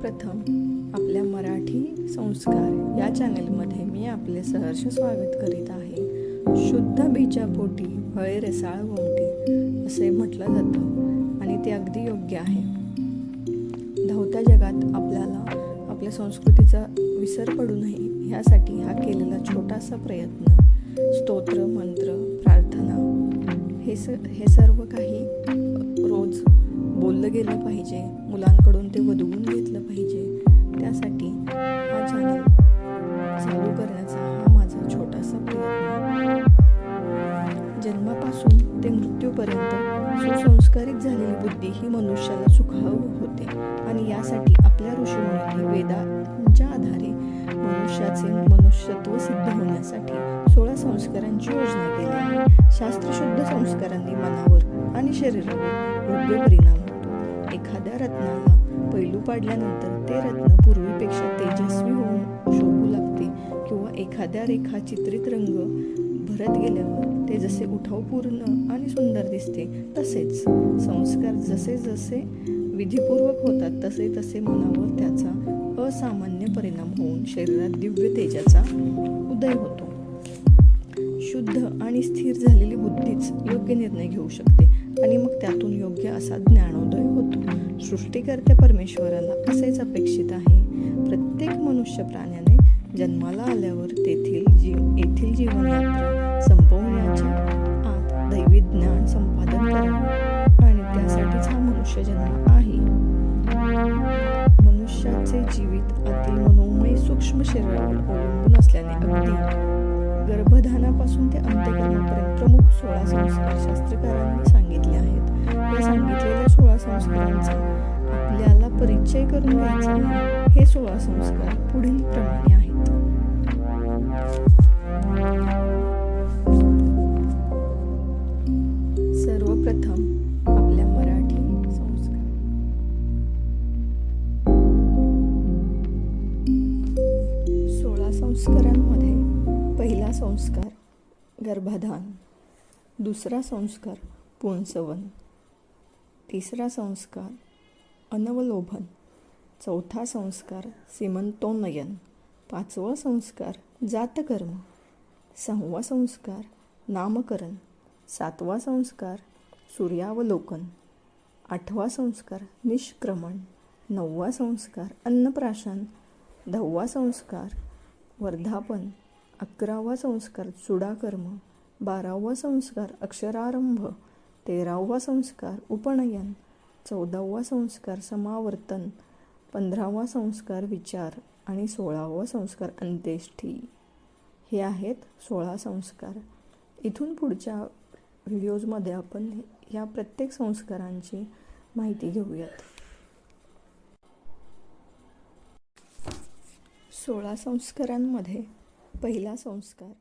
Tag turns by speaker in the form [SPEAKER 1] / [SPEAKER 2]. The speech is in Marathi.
[SPEAKER 1] प्रथम आपल्या मराठी संस्कार या चॅनेलमध्ये मी आपले सहर्ष स्वागत करीत आहे. शुद्ध बीजापोटी फळे रसाळ गोमटी असे म्हटलं जातं आणि ते अगदी योग्य आहे. धावत्या जगात आपल्याला आपल्या संस्कृतीचा विसर पडू नये ह्यासाठी हा केलेला छोटासा प्रयत्न स्तोत्र मंत्र प्रार्थना हे स हे सर्व काही बोललं गेलं पाहिजे. मुलांकडून ते वधवून घेतलं पाहिजे. त्यासाठी हा चॅनल चालू करण्याचा हा माझा छोटासा प्रयत्न. जन्मापासून ते मृत्यूपर्यंत सुसंस्कारित झालेली बुद्धी ही मनुष्याला सुखाव होते. आणि यासाठी आपल्या ऋषीमुनी वेदांच्या आधारे मनुष्याचे मनुष्यत्व सिद्ध होण्यासाठी सोळा संस्कारांची योजना केली आहे. शास्त्रशुद्ध संस्कारांनी मनावर आणि शरीरावर योग्य परिणाम रत्नाला. पैलू पाडल्यानंतर ते रत्न पूर्वीपेक्षा तेजस्वी होऊन शोभू लागते किंवा एखाद्या रेखा चित्रित रंग भरत गेल्यावर ते जसे उठावपूर्ण आणि सुंदर दिसते तसेच संस्कार जसे जसे विधीपूर्वक होतात तसे तसे मनावर त्याचा असामान्य परिणाम होऊन शरीरात दिव्य तेजाचा उदय होतो. शुद्ध आणि स्थिर झालेली बुद्धीच योग्य निर्णय घेऊ शकते. आणि मग त्यातून योग्य असा ज्ञानोदय होतो. सृष्टीकर्त्या परमेश्वराला असेच अपेक्षित आहे. प्रत्येक मनुष्य प्राण्याने जन्माला आल्यावर तेथील जीव येथील जीवनयात्रा संपवण्याच्या आत दैवी ज्ञान संपादन करावे आणि त्यासाठीच हा मनुष्य जन्म आहे. मनुष्याचे जीवित अति मनोमय सूक्ष्म शरीरावर अवलंबून असल्याने अगदी गर्भधानापासून ते अंत्यकरणापर्यंत प्रमुख सोळा संस्कार शास्त्रकारांनी सांगितले आहेत. या सांगितलेल्या सोळा संस्कारांचा आपल्याला परिचय करून घ्यायचा हे सोळा संस्कार पुढील प्रमाणे आहेत. सर्वप्रथम आपल्या मराठी संस्कार. सोळा संस्कारांना पहिला संस्कार गर्भाधान. दुसरा संस्कार पुंसवन तिसरा संस्कार अनवलोभन. चौथा संस्कार सीमंतोन्नयन. पाचवा संस्कार जातकर्म. सहावा संस्कार नामकरण. सातवा संस्कार सूर्यावलोकन. आठवा संस्कार निष्क्रमण. नववा संस्कार अन्नप्राशन. दहावा संस्कार वर्धापन. अकरावा संस्कार चुडाकर्म बारावा संस्कार अक्षरारंभ तेरावा संस्कार उपनयन चौदावा संस्कार समावर्तन पंधरावा संस्कार विचार आणि सोळावा संस्कार अंत्येष्ठी. हे आहेत सोळा संस्कार. इथून पुढच्या व्हिडिओजमध्ये आपण या प्रत्येक संस्कारांची माहिती घेऊयात. सोळा संस्कारांमध्ये पहिला संस्कार.